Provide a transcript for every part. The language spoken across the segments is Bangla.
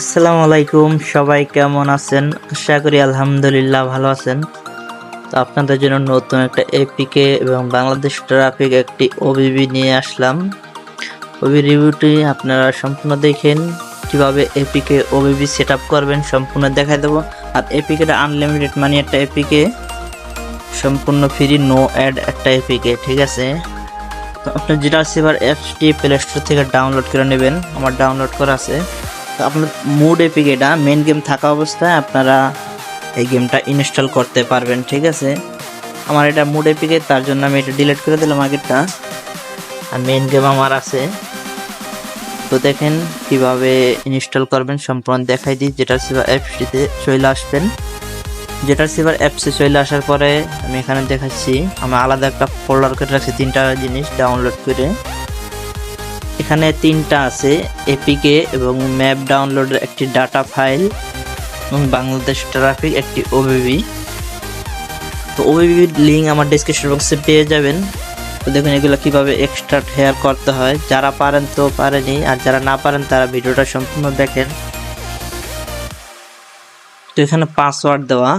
আসসালামু আলাইকুম, সবাই কেমন আছেন? আশা করি আলহামদুলিল্লাহ ভালো আছেন। তো আপনাদের জন্য নতুন একটা এপিকে এবং বাংলাদেশ ট্রাফিক একটি ওবিবি নিয়ে আসলাম। ওবি রিভিউটি আপনারা সম্পূর্ণ দেখেন। কীভাবে এপিকে ওবিবি সেট করবেন সম্পূর্ণ দেখাই দেবো। আর এপিকেটা আনলিমিটেড মানে একটা এপিকে সম্পূর্ণ ফ্রি নো অ্যাড একটা এপিকে ঠিক আছে? তো আপনি জিরা সেভার অ্যাপসটি প্লে স্টোর থেকে ডাউনলোড করে নেবেন। আমার ডাউনলোড করা আছে। আপনার মুড এপিক এটা। মেন গেম থাকা অবস্থায় আপনারা এই গেমটা ইনস্টল করতে পারবেন, ঠিক আছে? আমার এটা মুড এপিকে তার জন্য আমি এটা ডিলিট করে দিলাম আগেরটা। আর মেন গেম আমার আছে। তো দেখেন কীভাবে ইনস্টল করবেন, সম্পূর্ণ দেখাই দিই। যেটা সেভার অ্যাপসটিতে চলে আসবেন। যেটার সেভার অ্যাপসে চলে আসার পরে আমি এখানে দেখাচ্ছি। আমি আলাদা একটা ফোল্ডার করে রাখছি, তিনটা জিনিস ডাউনলোড করে। এখানে তিনটা আছে এপিকে এবং ম্যাপ ডাউনলোডের একটি ডাটা ফাইল এবং বাংলাদেশ ট্রাফিক একটি ওবিবি তো ওবিবির লিঙ্ক আমার ডিসক্রিপশন বক্সে পেয়ে যাবেন। তো দেখুন এগুলো কীভাবে এক্সট্রা হেয়ার করতে হয়। যারা পারেন তো পারেনি আর যারা না পারেন তারা ভিডিওটা সম্পূর্ণ দেখেন। তো এখানে পাসওয়ার্ড দেওয়া।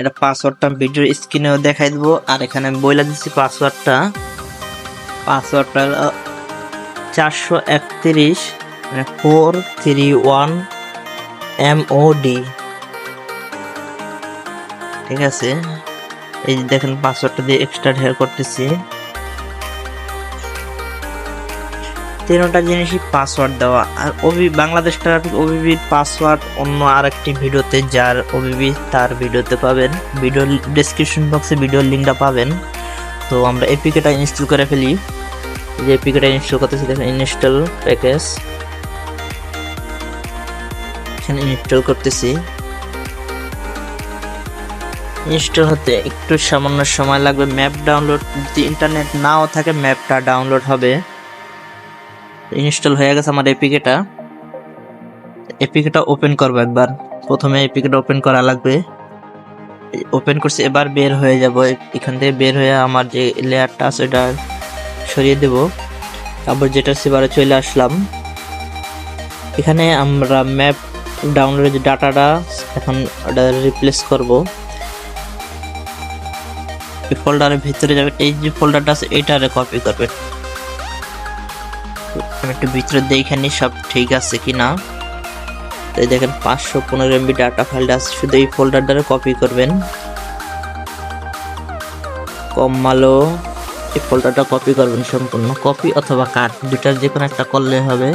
এটা পাসওয়ার্ডটা ভিডিওর স্ক্রিনেও দেখাই দেবো। আর এখানে আমি বইলা দিচ্ছি পাসওয়ার্ডটা পাসওয়ার্ডটা চারশো একত্রিশ four three one M O D ঠিক আছে? এই যে দেখেন পাসওয়ার্ডটা দিয়ে এক্সট্রা হেয়ার করতেছি। তিনটা জিনিসই পাসওয়ার্ড দেওয়া। আর ওবি বাংলাদেশ ট্রাফিক ওবিবির পাসওয়ার্ড অন্য আরেকটি ভিডিওতে, যার ওবিবি তার ভিডিওতে পাবেন। ভিডিও ডেসক্রিপশন বক্সে ভিডিওর লিঙ্কটা পাবেন। তো আমরা এপিকেটা ইনস্টল করে ফেলি। যে এপিকেটা ইনস্টল করতেছি, দেখেন ইনস্টল প্যাকেজ এখানে ইনস্টল করতেছি। ইনস্টল হতে একটু সামান্য সময় লাগবে। ম্যাপ ডাউনলোড যদি ইন্টারনেট নাও থাকে ম্যাপটা ডাউনলোড হবে। ইনস্টল হয়ে গেছে আমার এপিকেটা এপিকেটা ওপেন করব একবার। প্রথমে এপিকেটা ওপেন করা লাগবে। ওপেন করছি, এবার বের হয়ে যাব। এখান থেকে বের হয়ে আমার যে লেয়ারটা আছে, ওটা সরিয়ে দেব। তারপর যেটা সেবারে চলে আসলাম। এখানে আমরা ম্যাপ ডাউনলোডের যে ডাটাটা, এখন ওটা রিপ্লেস করব। এই ফোল্ডারের ভিতরে যাবে। এই যে ফোল্ডারটা আছে, এইটারে কপি করবে। আমি একটু ভিতরে দেখে নিই সব ঠিক আছে কি না তাই দেখেন, পাঁচশো পনেরো এমবি ডাটা ফাইলটা আছে। শুধু এই ফোল্ডারটারে কপি করবেন। কমালো এই ফোল্ডারটা কপি করবেন সম্পূর্ণ। কপি অথবা কাট দুটার যে কোনো একটা করলে হবে।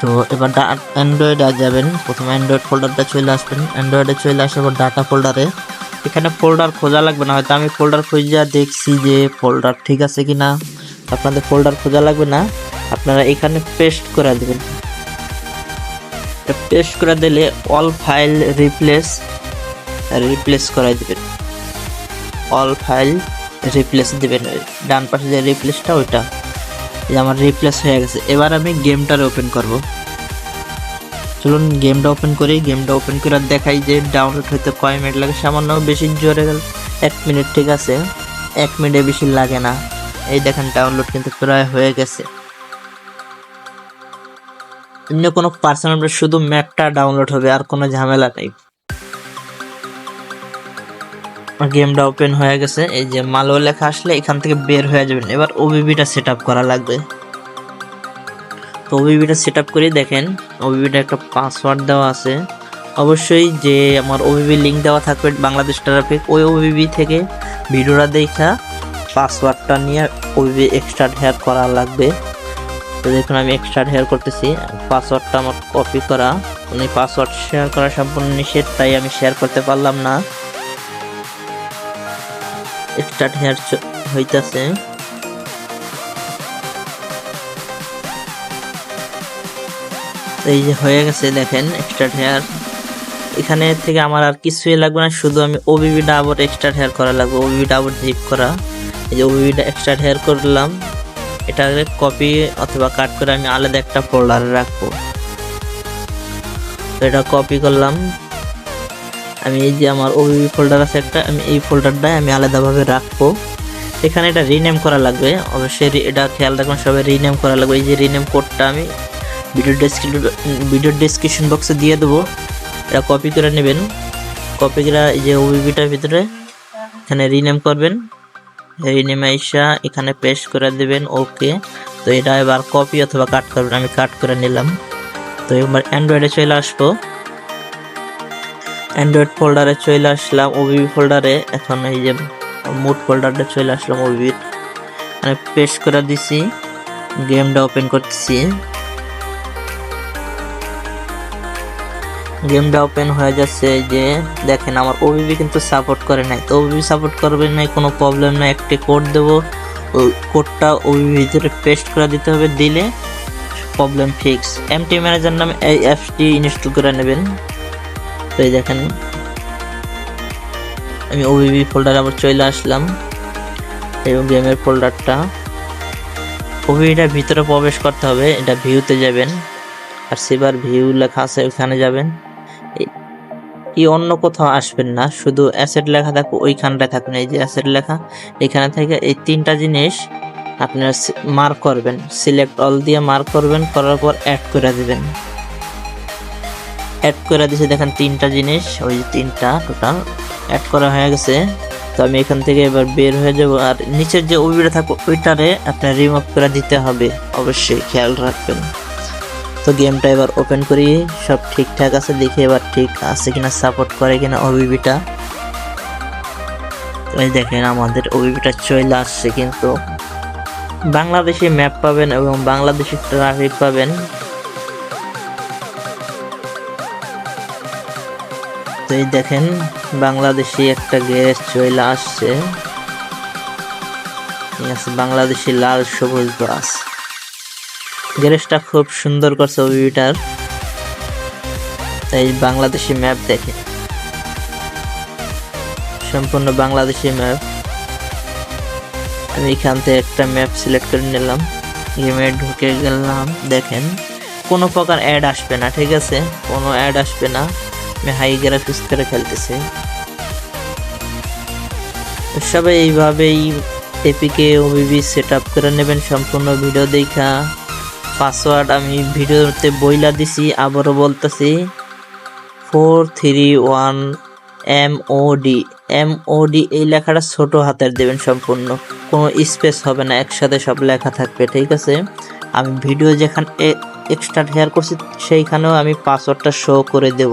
তো এবার অ্যান্ড্রয়েডে যাবেন। প্রথমে অ্যান্ড্রয়েড ফোল্ডারটা চলে আসবেন। অ্যান্ড্রয়েডে চলে আসার পর ডাটা ফোল্ডারে। এখানে ফোল্ডার খোঁজা লাগবে না। হয়তো আমি ফোল্ডার খুঁজে দেখছি যে ফোল্ডার ঠিক আছে কি না আপনাদের ফোল্ডার খোঁজা লাগবে না। আপনারা এখানে পেস্ট করে দেবেন। পেস্ট করে দিলে অল ফাইল রিপ্লেস রিপ্লেস করাই দেবেন। অল ফাইল রিপ্লেস দেবেন ডান পাশে যে রিপ্লেসটা ওইটা। আমার রিপ্লেস হয়ে গেছে। এবার আমি গেমটার ওপেন করব। চলুন গেমটা ওপেন করি। গেমটা ওপেন করে দেখাই যে ডাউনলোড হইতে কয় মিনিট লাগে। সামান্য বেশি জোরে গেল। এক মিনিট ঠিক আছে। এক মিনিটে বেশি লাগে না। এই দেখেন ডাউনলোড কিন্তু প্রায় হয়ে গেছে। অন্য কোনো পার্সোনাল শুধু ম্যাপটা ডাউনলোড হবে, আর কোনো ঝামেলা নেই। গেমটা ওপেন হয়ে গেছে, এই যে মালো লেখা আসলে এখান থেকে বের হয়ে যাবেন। এবার ওবিবিটা সেট করা লাগবে। তো ওবিবিটা সেট করে, দেখেন ওবিবিটা একটা পাসওয়ার্ড দেওয়া আছে। অবশ্যই যে আমার ওবিবি লিঙ্ক দেওয়া থাকবে বাংলাদেশ ট্রাফিক ওই ওবিবি থেকে ভিডিওটা দেখা পাসওয়ার্ডটা নিয়ে ওবিবি এক্সট্রা হেয়ার করা লাগবে। তো দেখুন, আমি এক্সট্রা হেয়ার করতেছি পাসওয়ার্ডটা আমার কপি করা। মানে পাসওয়ার্ড শেয়ার করা সম্পূর্ণ নিষেধ, তাই আমি শেয়ার করতে পারলাম না। এক্সট্রা হেয়ার হইতাছে। এই যে হয়ে গেছে দেখেন এক্সট্রা হেয়ার। এখানে থেকে আমার আর কিছুই লাগবে না, শুধু আমি ওবিবিটা আবার এক্সট্রা হেয়ার করা লাগবে ওবিবিটা আবার জিপ করা। এই যে ওবিবিটা এক্সট্রা হেয়ার করলাম। এটা কপি অথবা কাট করে আমি আলাদা একটা ফোল্ডারে রাখব। এটা কপি করলাম। আমি এই যে আমার ওবিবি ফোল্ডার আছে একটা, আমি এই ফোল্ডারটাই আমি আলাদাভাবে রাখব। এখানে এটা রিনেম করা লাগবে, অবশ্যই এটা খেয়াল রাখবেন, সবাই রিনেম করা লাগবে। এই যে রিনেম কোডটা আমি ভিডিও ডেসক্রিপশন ভিডিও ডেসক্রিপশন বক্সে দিয়ে দেবো। এটা কপি করে নেবেন। কপি করে এই যে ওবিবিটার ভিতরে এখানে রিনেম করবেন। রিনেম আইসা এখানে পেস্ট করে দেবেন ওকে তো এটা এবার কপি অথবা কাট করবেন, আমি কাট করে নিলাম। তো এবার অ্যান্ড্রয়েডে চলে আসব। অ্যান্ড্রয়েড ফোল্ডারে চলে আসলাম ওবিবি ফোল্ডারে এখন এই যে মুড ফোল্ডারে চলে আসলাম ওবিবির আমি পেস্ট করে দিছি গেমটা ওপেন করতেছি। গেমটা ওপেন হয়ে যাচ্ছে যে দেখেন আমার ওবিবি কিন্তু সাপোর্ট করে নাই। তো ওবিবি সাপোর্ট করবে নাই, কোনো প্রবলেম নাই, একটি কোড দেবো। কোডটা ওবিবি ভিতরে পেস্ট করে দিতে হবে, দিলে প্রবলেম ফিক্স এমটি ম্যানেজার নামে এই অ্যাপসটি ইনস্টল করে নেবেন। তো এই দেখেন। আমি ওবিবি ফোল্ডারে আবার চলে আসলাম। এবং গেমের ফোল্ডারটা ওবিবিটার ভিতরে প্রবেশ করতে হবে, এটা ভিউতে যাবেন। আর সেবার ভিউ লেখা আছে ওখানে যাবেন। এই- এই অন্য কোথাও আসবেন না, শুধু অ্যাসেট লেখা থাকবে, ওইখানটায় থাকবেন। এই যে অ্যাসেট লেখা, এখানে থেকে এই তিনটা জিনিস আপনারা মার্ক করবেন। সিলেক্ট অল দিয়ে মার্ক করবেন, করার পর অ্যাড করে দিবেন। অ্যাড করে দিয়েছে দেখেন তিনটা জিনিস, ওই তিনটা টোটাল অ্যাড করা হয়ে গেছে। তো আমি এখান থেকে এবার বের হয়ে যাব, আর নিচের যে ওইটা থাকবে, ওইটারে আপনার রিমুভ করে দিতে হবে, অবশ্যই খেয়াল রাখবেন। তো গেমটা এবার ওপেন করি, সব ঠিকঠাক আছে, দেখি এবার ঠিক আছে কিনা সাপোর্ট করে কিনা ওবিবিটা। এই দেখেন আমাদের ওবিবিটা চলে আসছে কিন্তু। বাংলাদেশি ম্যাপ পাবেন এবং বাংলাদেশি ট্রাফিক পাবেন। এই দেখেন, বাংলাদেশি একটা গ্যাস চলে আসছে। বাংলাদেশি লাল সবুজ বাস। গ্যারেজটা খুব সুন্দর করছে ওবিটার তাই বাংলাদেশি ম্যাপ দেখে সম্পূর্ণ বাংলাদেশি ম্যাপ। আমি এখান থেকে একটা ম্যাপ সিলেক্ট করে নিলাম। গেমে ঢুকে গেলাম, দেখেন। কোনো প্রকার অ্যাড আসবে না, ঠিক আছে? কোনো অ্যাড আসবে না। হাই গ্রাফিক্স করে খেলতেছি। সবাই এইভাবেই এপিকে ওবিবি সেট আপ করে নেবেন, সম্পূর্ণ ভিডিও দেখা। পাসওয়ার্ড আমি ভিডিওতে বইলা দিছি, আবারও বলতেছি। Four three one M O D M O D এই লেখাটা ছোট হাতের দেবেন সম্পূর্ণ। কোনো স্পেস হবে না, একসাথে সব লেখা থাকবে, ঠিক আছে? আমি ভিডিও যেখানে এক্সট্রা শেয়ার করছি, সেইখানেও আমি পাসওয়ার্ডটা শো করে দেব।